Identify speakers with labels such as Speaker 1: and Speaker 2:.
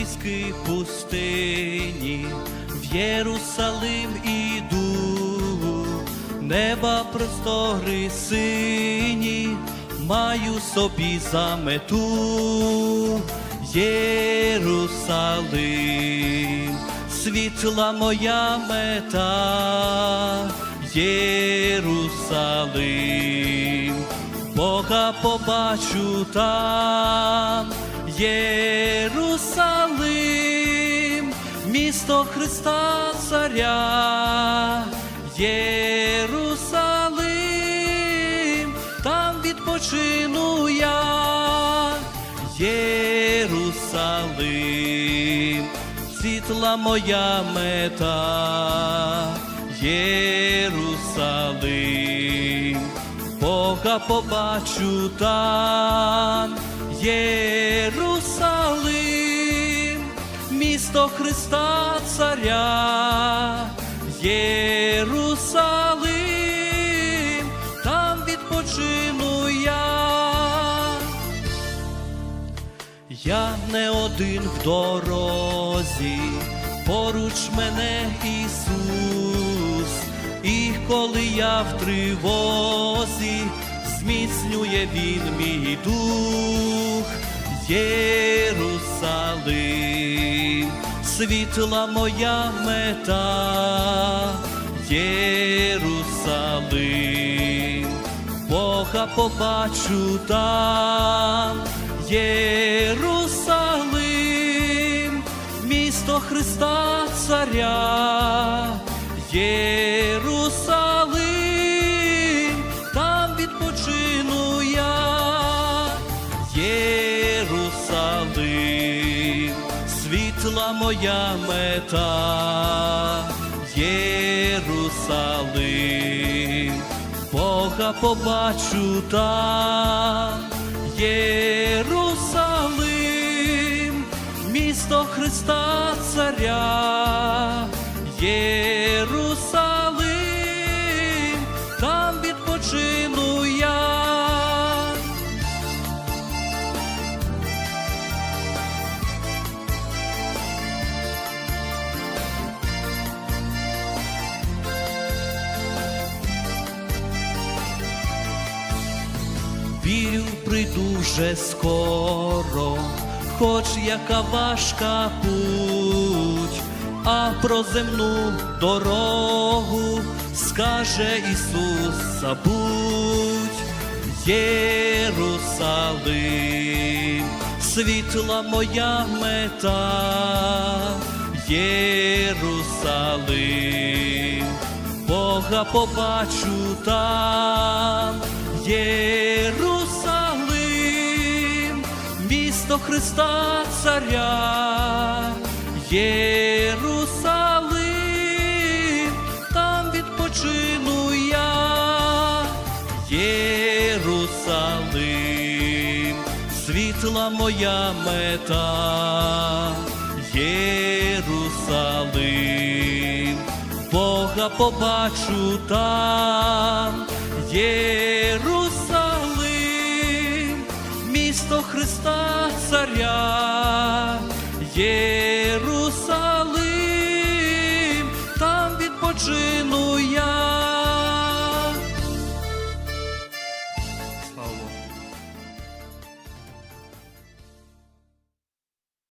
Speaker 1: піски пустині, в Єрусалим іду, неба простори сині, маю собі за мету. Єрусалим, світла моя мета, Єрусалим, Бога побачу там, Єрусалим, місто Христа Царя, Єрусалим, там відпочину я, Єрусалим, світла моя мета, Єрусалим, Бога побачу там, Єрусалим, місто Христа Царя, Єрусалим, там відпочину я. Я не один в дорозі, поруч мене Ісус, і коли я в тривозі, зміцнює Він мій дух, Єрусалим, світла моя мета, Єрусалим, Бога побачу там, Єрусалим, місто Христа Царя, Єрусалим, світла моя мета, Єрусалим, Бога побачу та. Єрусалим, місто Христа Царя, прийду вже скоро, хоч яка важка путь, а про земну дорогу скаже Ісус, забудь, Єрусалим, світла моя мета, Єрусалим, Бога побачу там. Місто Христа Царя, Єрусалим, там відпочину я, Єрусалим, світла моя мета, Єрусалим, Бога побачу там. Єрусалим, місто Христа Царя, Єрусалим, там відпочину я.